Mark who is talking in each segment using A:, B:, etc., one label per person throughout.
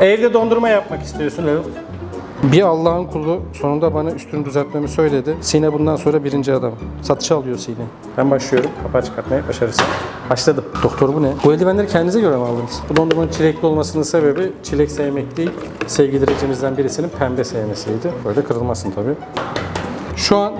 A: Evde dondurma yapmak istiyorsun Erol. Bir Allah'ın kulu sonunda bana üstünü düzeltmemi söyledi. Sine bundan sonra birinci adam. Satışa alıyor Sine. Ben başlıyorum. Kapağı çıkartmaya başarırsam. Başladım. Doktor bu ne? Bu eldivenleri kendinize göre mi aldınız? Bu dondurmanın çilekli olmasının sebebi çilek sevmek değil, sevgi derecemizden birisinin pembe sevmesiydi. Böyle kırılmasın tabii. Şu an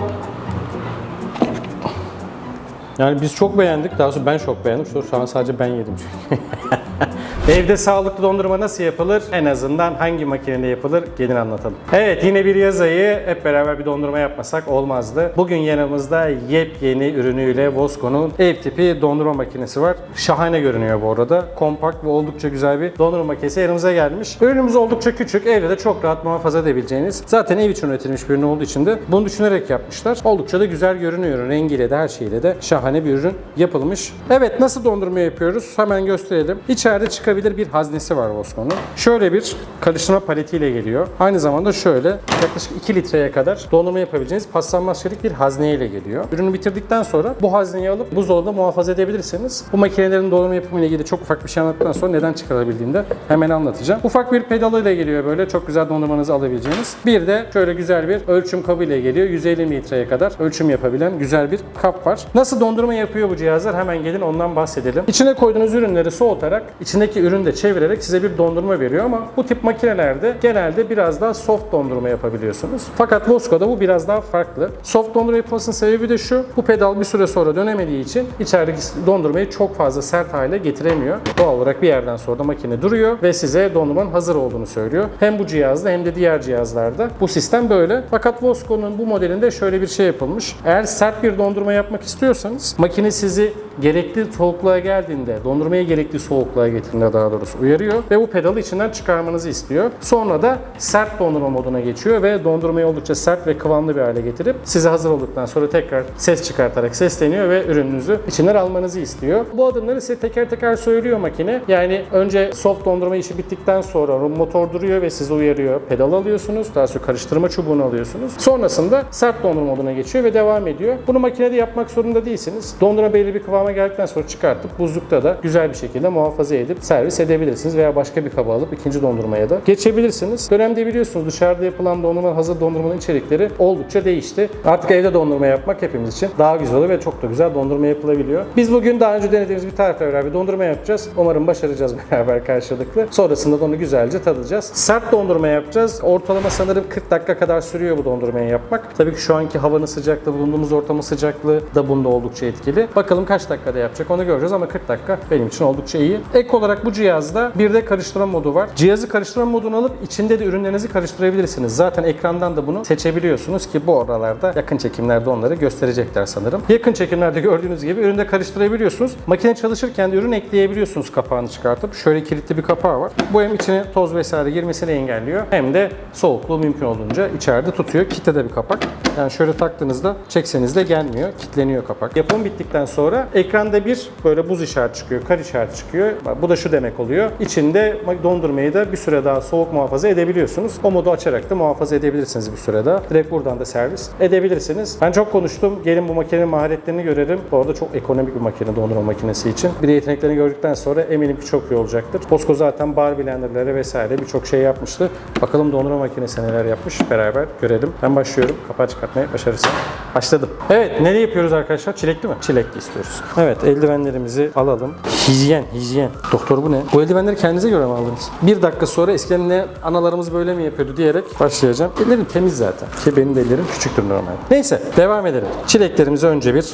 A: yani biz çok beğendik. Daha doğrusu ben çok beğendim. Şu an sadece ben yedim çünkü. Evde sağlıklı dondurma nasıl yapılır? En azından hangi makinede yapılır? Gelin anlatalım. Evet yine bir yaz ayı hep beraber bir dondurma yapmasak olmazdı. Bugün yanımızda yepyeni ürünüyle Bosco'nun ev tipi dondurma makinesi var. Şahane görünüyor bu arada. Kompakt ve oldukça güzel bir dondurma makinesi yanımıza gelmiş. Ürünümüz oldukça küçük. Evde de çok rahat muhafaza edebileceğiniz. Zaten ev için üretilmiş bir ürün olduğu için de bunu düşünerek yapmışlar. Oldukça da güzel görünüyor. Rengiyle de her şeyle de şahane bir ürün yapılmış. Evet nasıl dondurma yapıyoruz? Hemen gösterelim. İçeride çıkabilir bir haznesi var Bosco'nun. Şöyle bir karıştırma paletiyle geliyor. Aynı zamanda şöyle yaklaşık 2 litreye kadar dondurma yapabileceğiniz paslanmaz çelik bir hazneyle geliyor. Ürünü bitirdikten sonra bu hazneyi alıp buzdolabında muhafaza edebilirsiniz. Bu makinelerin dondurma yapımıyla ilgili çok ufak bir şey anlattıktan sonra neden çıkarabildiğini de hemen anlatacağım. Ufak bir pedalıyla geliyor böyle çok güzel dondurmanızı alabileceğiniz. Bir de şöyle güzel bir ölçüm kabıyla geliyor. 150 litreye kadar ölçüm yapabilen güzel bir kap var. Nasıl dondurma yapıyor bu cihazlar? Hemen gelin ondan bahsedelim. İçine koyduğunuz ürünleri soğutarak içindeki ürünü de çevirerek size bir dondurma veriyor ama bu tip makinelerde genelde biraz daha soft dondurma yapabiliyorsunuz. Fakat Bosco'da bu biraz daha farklı. Soft dondurma yapmasının sebebi de şu. Bu pedal bir süre sonra dönemediği için içerideki dondurmayı çok fazla sert hale getiremiyor. Doğal olarak bir yerden sonra da makine duruyor ve size dondurmanın hazır olduğunu söylüyor. Hem bu cihazda hem de diğer cihazlarda bu sistem böyle. Fakat Bosco'nun bu modelinde şöyle bir şey yapılmış. Eğer sert bir dondurma yapmak istiyorsanız makine sizi gerekli soğukluğa geldiğinde, dondurmaya gerekli soğukluğa getirdiğinde daha doğrusu uyarıyor ve bu pedalı içinden çıkarmanızı istiyor. Sonra da sert dondurma moduna geçiyor ve dondurmayı oldukça sert ve kıvamlı bir hale getirip size hazır olduktan sonra tekrar ses çıkartarak sesleniyor ve ürününüzü içinden almanızı istiyor. Bu adımları size teker teker söylüyor makine. Yani önce soft dondurma işi bittikten sonra motor duruyor ve sizi uyarıyor. Pedal alıyorsunuz. Daha sonra karıştırma çubuğunu alıyorsunuz. Sonrasında sert dondurma moduna geçiyor ve devam ediyor. Bunu makinede yapmak zorunda değilsiniz. Dondurma belli bir kıvama geldikten sonra çıkartıp buzlukta da güzel bir şekilde muhafaza edip servis edebilirsiniz veya başka bir kaba alıp ikinci dondurmaya da geçebilirsiniz. Dönemde biliyorsunuz dışarıda yapılan dondurma, hazır dondurmanın içerikleri oldukça değişti. Artık evde dondurma yapmak hepimiz için daha güzel oluyor ve çok da güzel dondurma yapılabiliyor. Biz bugün daha önce denediğimiz bir tarifle beraber dondurma yapacağız. Umarım başaracağız beraber karşılıklı. Sonrasında da onu güzelce tadacağız. Sert dondurma yapacağız. Ortalama sanırım 40 dakika kadar sürüyor bu dondurmayı yapmak. Tabii ki şu anki havanın sıcaklığı, bulunduğumuz ortamın sıcaklığı da bunda oldukça etkili. Bakalım kaç dakikada yapacak onu göreceğiz ama 40 dakika benim için oldukça iyi. Ek olarak bu cihazda bir de karıştırma modu var. Cihazı karıştırma modunu alıp içinde de ürünlerinizi karıştırabilirsiniz. Zaten ekrandan da bunu seçebiliyorsunuz ki bu oralarda yakın çekimlerde onları gösterecekler sanırım. Yakın çekimlerde gördüğünüz gibi üründe karıştırabiliyorsunuz. Makine çalışırken de ürün ekleyebiliyorsunuz kapağını çıkartıp. Şöyle kilitli bir kapağı var. Bu hem içine toz vesaire girmesini engelliyor hem de soğukluğu mümkün olduğunca içeride tutuyor. Kitle de bir kapak. Yani şöyle taktığınızda çekseniz de gelmiyor. Kitleniyor kapak. Yapım bittikten sonra ekranda bir böyle buz işareti çıkıyor, kar işareti çıkıyor. Bu da şu demek oluyor. İçinde dondurmayı da bir süre daha soğuk muhafaza edebiliyorsunuz. O modu açarak da muhafaza edebilirsiniz bir süre daha. Direkt buradan da servis edebilirsiniz. Ben çok konuştum. Gelin bu makinenin maharetlerini görelim. Bu arada çok ekonomik bir makine dondurma makinesi için. Bir de yeteneklerini gördükten sonra eminim ki çok iyi olacaktır. Bosco zaten bar blenderları vesaire birçok şey yapmıştı. Bakalım dondurma makinesi neler yapmış beraber görelim. Ben başlıyorum. Kapağı çıkartmaya başarırsam. Başladım. Evet ne yapıyoruz arkadaşlar? Çilekli mi? Çilekli istiyoruz. Evet eldivenlerimizi alalım. Hijyen, hijyen. Doktor bu ne? Bu eldivenleri kendinize göre mi aldınız? Bir dakika sonra eskiden ne analarımız böyle mi yapıyordu diyerek başlayacağım. Ellerim temiz zaten. Ki benim de ellerim küçüktür normalde. Neyse devam edelim. Çileklerimizi önce bir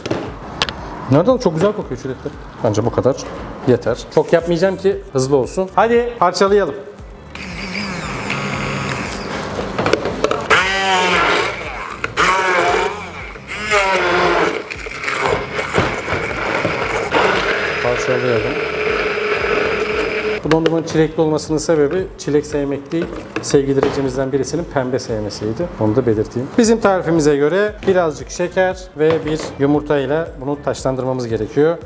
A: Nereden çok güzel kokuyor çilekler. Bence bu kadar yeter. Çok yapmayacağım ki hızlı olsun. Hadi. Parçalayalım. Bu dondurmanın çilekli olmasının sebebi çilek sevmek değil, sevgi derecemizden birisinin pembe sevmesiydi. Onu da belirteyim. Bizim tarifimize göre birazcık şeker ve bir yumurta ile bunu taşlandırmamız gerekiyor.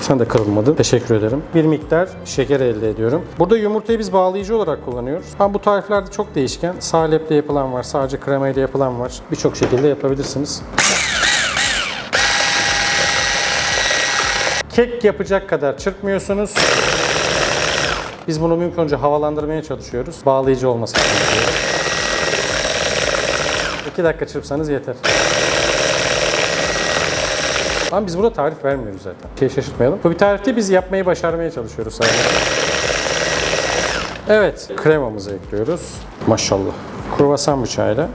A: Sen de kırılmadın. Teşekkür ederim. Bir miktar şeker elde ediyorum. Burada yumurtayı biz bağlayıcı olarak kullanıyoruz. Ha bu tariflerde çok değişken. Saleple yapılan var, sadece kremayla yapılan var. Birçok şekilde yapabilirsiniz. Kek yapacak kadar çırpmıyorsunuz. Biz bunu mümkün önce havalandırmaya çalışıyoruz. Bağlayıcı olması gerekiyor. 2 dakika çırpsanız yeter. Ama biz burada tarif vermiyoruz zaten. Şey şaşırtmayalım. Bu bir tarif biz yapmayı başarmaya çalışıyoruz sadece. Evet, kremamızı ekliyoruz. Maşallah. Kruvasan bıçağıyla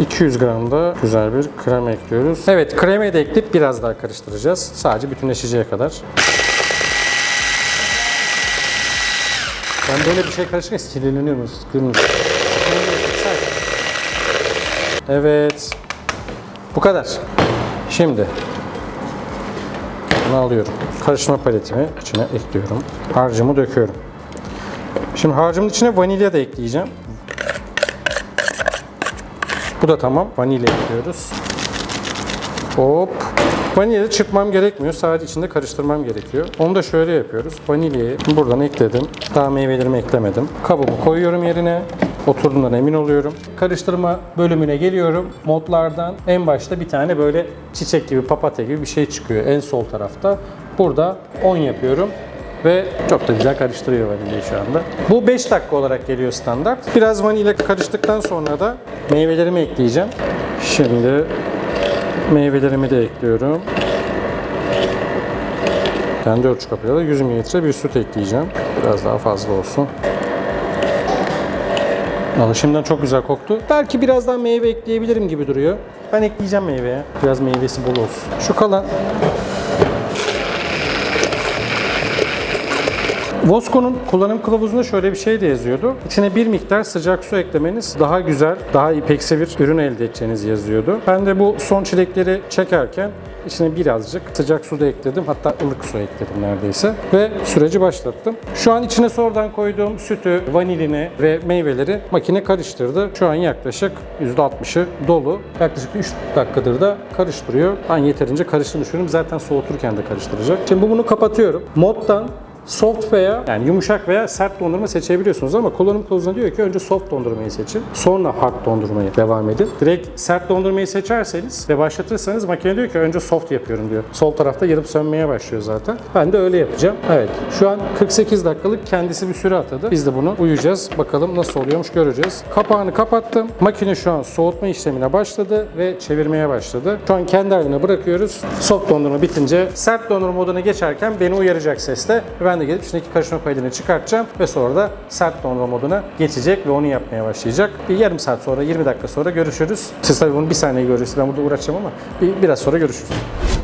A: 200 gram da güzel bir krema ekliyoruz. Evet, kremayı da ekleyip biraz daha karıştıracağız. Sadece bütünleşeceğe kadar. Ben böyle bir şey karışırken sinirleniyorum. sıkılıyorum. Evet. Bu kadar. Şimdi bunu alıyorum. Karıştırma paletimi içine ekliyorum. Harcımı döküyorum. Şimdi harcımın içine vanilya da ekleyeceğim. Bu da tamam. Vanilya ekliyoruz. Hop. Vanilyayı çırpmam gerekmiyor. Sadece içinde karıştırmam gerekiyor. Onu da şöyle yapıyoruz. Vanilyayı buradan ekledim. Daha meyvelerimi eklemedim. Kabımı koyuyorum yerine. Oturduğundan emin oluyorum. Karıştırma bölümüne geliyorum. Modlardan en başta bir tane böyle çiçek gibi, papatya gibi bir şey çıkıyor en sol tarafta. Burada 10 yapıyorum. Ve çok da güzel karıştırıyor vanilyayı şu anda. Bu 5 dakika olarak geliyor standart. Biraz vanilya karıştıktan sonra da meyvelerimi ekleyeceğim. Şimdi meyvelerimi de ekliyorum. Kendi ölçü kapıyla da 100 mililitre bir süt ekleyeceğim. Biraz daha fazla olsun. Vallahi şimdiden çok güzel koktu. Belki biraz daha meyve ekleyebilirim gibi duruyor. Ben ekleyeceğim meyveye. Biraz meyvesi bol olsun. Şu kalan Vosko'nun kullanım kılavuzunda şöyle bir şey de yazıyordu. İçine bir miktar sıcak su eklemeniz daha güzel, daha ipeksi bir ürün elde edeceğiniz yazıyordu. Ben de bu son çilekleri çekerken içine birazcık sıcak su da ekledim. Hatta ılık su ekledim neredeyse. Ve süreci başlattım. Şu an içine sonradan koyduğum sütü, vanilini ve meyveleri makine karıştırdı. Şu an yaklaşık %60'ı dolu. Yaklaşık 3 dakikadır da karıştırıyor. Ben yeterince karıştığını düşünüyorum. Zaten soğuturken de karıştıracak. Şimdi bu bunu kapatıyorum. Moddan Soft veya yani yumuşak veya sert dondurma seçebiliyorsunuz ama kullanım kılavuzunda diyor ki önce soft dondurmayı seçin. Sonra hard dondurmayı devam edin. Direkt sert dondurmayı seçerseniz ve başlatırsanız makine diyor ki önce soft yapıyorum diyor. Sol tarafta yarıp sönmeye başlıyor zaten. Ben de öyle yapacağım. Evet. Şu an 48 dakikalık kendisi bir süre atadı. Biz de bunu uyuyacağız. Bakalım nasıl oluyormuş göreceğiz. Kapağını kapattım. Makine şu an soğutma işlemine başladı ve çevirmeye başladı. Şu an kendi haline bırakıyoruz. Soft dondurma bitince sert dondurma moduna geçerken beni uyaracak sesle. Ben de gelip içindeki karışma payını çıkartacağım ve sonra da sert dondurma moduna geçecek ve onu yapmaya başlayacak. Bir yarım saat sonra, 20 dakika sonra görüşürüz. Siz tabii bunu bir saniye görürsünüz. Ben burada uğraşacağım ama bir, biraz sonra görüşürüz.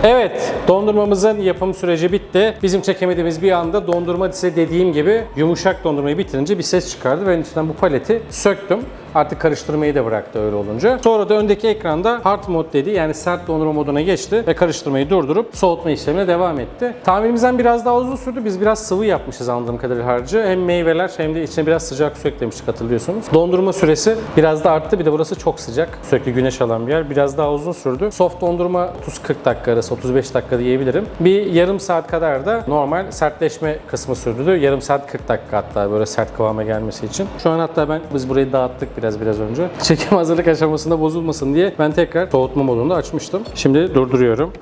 A: Evet, dondurmamızın yapım süreci bitti. Bizim çekemediğimiz bir anda dondurma size dediğim gibi yumuşak dondurmayı bitirince bir ses çıkardı ve içinden bu paleti söktüm. Artık karıştırmayı da bıraktı öyle olunca. Sonra da öndeki ekranda hard mod dedi yani sert dondurma moduna geçti ve karıştırmayı durdurup soğutma işlemine devam etti. Tahminimizden biraz daha uzun sürdü. Biz biraz sıvı yapmışız anladığım kadarıyla harcı. Hem meyveler hem de içine biraz sıcak su eklemiştik hatırlıyorsunuz. Dondurma süresi biraz da arttı. Bir de burası çok sıcak. Sürekli güneş alan bir yer. Biraz daha uzun sürdü. Soft dondurma 30-40 dakika arası 35 dakika diyebilirim. Bir yarım saat kadar da normal sertleşme kısmı sürdü. Yarım saat 40 dakika hatta böyle sert kıvama gelmesi için. Şu an hatta ben biz burayı dağıttık biraz biraz önce. Çekim hazırlık aşamasında bozulmasın diye ben tekrar soğutma modunda açmıştım. Şimdi durduruyorum.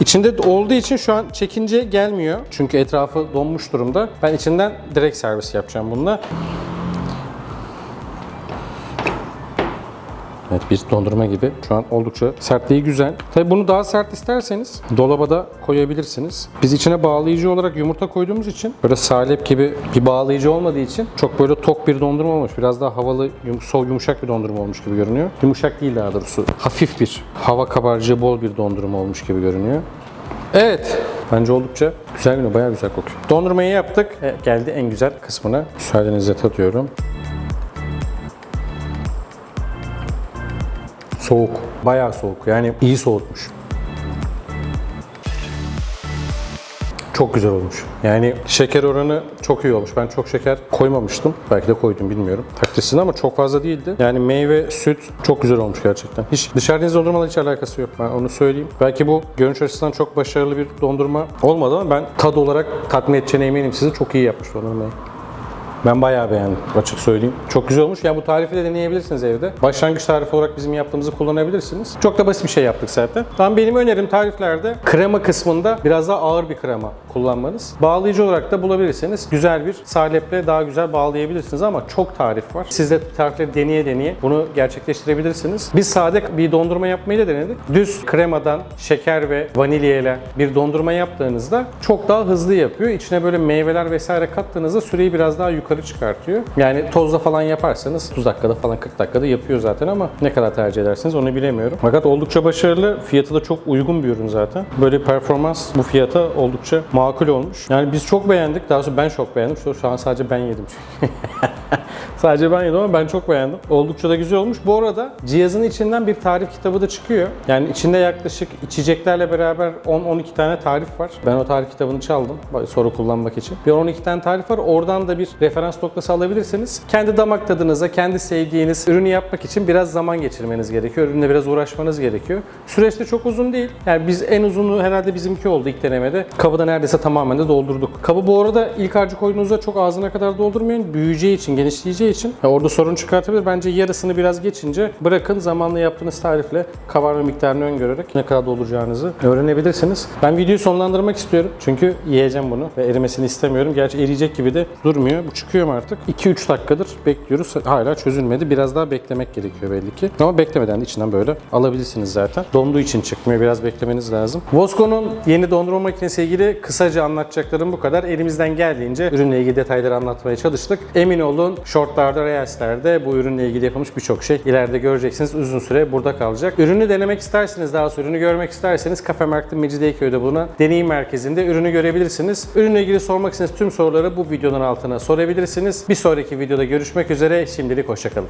A: İçinde olduğu için şu an çekince gelmiyor. Çünkü etrafı donmuş durumda. Ben içinden direkt servis yapacağım bununla. Evet bir dondurma gibi. Şu an oldukça sertliği güzel. Tabi bunu daha sert isterseniz dolaba da koyabilirsiniz. Biz içine bağlayıcı olarak yumurta koyduğumuz için böyle salep gibi bir bağlayıcı olmadığı için çok böyle tok bir dondurma olmuş. Biraz daha havalı, yum, soğuk yumuşak bir dondurma olmuş gibi görünüyor. Yumuşak değil daha doğrusu. Hafif bir hava kabarcığı bol bir dondurma olmuş gibi görünüyor. Evet. Bence oldukça güzel günü, bayağı güzel kokuyor. Dondurmayı yaptık. E, geldi en güzel kısmına. Müsaadenizle tadıyorum. Soğuk. Bayağı soğuk. Yani iyi soğutmuş. Çok güzel olmuş. Yani şeker oranı çok iyi olmuş. Ben çok şeker koymamıştım. Belki de koydum bilmiyorum. Takdirsin ama çok fazla değildi. Yani meyve, süt çok güzel olmuş gerçekten. Hiç dışarıdaki dondurmalarla hiç alakası yok. Ben onu söyleyeyim. Belki bu görünüş açısından çok başarılı bir dondurma olmadı ama ben tad olarak tatmin edeceğine eminim sizi. Çok iyi yapmış dondurmayı. Ben bayağı beğendim açık söyleyeyim. Çok güzel olmuş. Ya bu tarifi de deneyebilirsiniz evde. Başlangıç tarifi olarak bizim yaptığımızı kullanabilirsiniz. Çok da basit bir şey yaptık zaten. Tam benim önerim tariflerde krema kısmında biraz daha ağır bir krema kullanmanız. Bağlayıcı olarak da bulabilirseniz güzel bir saleple daha güzel bağlayabilirsiniz ama çok tarif var. Siz de tarifleri deneye deneye bunu gerçekleştirebilirsiniz. Biz sade bir dondurma yapmayı da denedik. Düz kremadan şeker ve vanilya ile bir dondurma yaptığınızda çok daha hızlı yapıyor. İçine böyle meyveler vesaire kattığınızda süreyi biraz daha yukarı çıkartıyor. Yani tozla falan yaparsanız 30 dakikada falan 40 dakikada yapıyor zaten ama ne kadar tercih edersiniz onu bilemiyorum. Fakat oldukça başarılı. Fiyatı da çok uygun bir ürün zaten. Böyle performans bu fiyata oldukça makul olmuş. Yani biz çok beğendik. Daha sonra ben çok beğendim. Şu an sadece ben yedim çünkü. Sadece ben yedim ama ben çok beğendim. Oldukça da güzel olmuş. Bu arada cihazın içinden bir tarif kitabı da çıkıyor. Yani içinde yaklaşık içeceklerle beraber 10-12 tane tarif var. Ben o tarif kitabını çaldım soru kullanmak için. Bir 12 tane tarif var. Oradan da bir referans noktası alabilirsiniz. Kendi damak tadınıza, kendi sevdiğiniz ürünü yapmak için biraz zaman geçirmeniz gerekiyor. Ürünle biraz uğraşmanız gerekiyor. Süreç de çok uzun değil. Yani biz en uzunu herhalde bizimki oldu ilk denemede. Kabı da neredeyse tamamen de doldurduk. Kabı bu arada ilk harcı koyduğunuzda çok ağzına kadar doldurmayın. Büyüyeceği için, genişleyeceği için ya orada sorun çıkartabilir. Bence yarısını biraz geçince bırakın zamanla yaptığınız tarifle kabarma miktarını öngörerek ne kadar dolduracağınızı öğrenebilirsiniz. Ben videoyu sonlandırmak istiyorum. Çünkü yiyeceğim bunu ve erimesini istemiyorum. Gerçi eriyecek gibi de durmuyor. Bu mu artık? 2-3 dakikadır bekliyoruz. Hala çözülmedi. Biraz daha beklemek gerekiyor belli ki. Ama beklemeden de içinden böyle alabilirsiniz zaten. Donduğu için çıkmıyor. Biraz beklemeniz lazım. Vosco'nun yeni dondurma makinesi ilgili kısaca anlatacaklarım bu kadar. Elimizden geldiğince ürünle ilgili detayları anlatmaya çalıştık. Emin olun shortlarda, reelslerde bu ürünle ilgili yapılmış birçok şey ileride göreceksiniz. Uzun süre burada kalacak. Ürünü denemek isterseniz, daha sonra ürünü görmek isterseniz Kafe Market'in Mecidiyeköy'de bulunan deneyim merkezinde ürünü görebilirsiniz. Ürünle ilgili sormak istediğiniz tüm soruları bu videonun altına sorabilirsiniz. Bir sonraki videoda görüşmek üzere. Şimdilik hoşçakalın.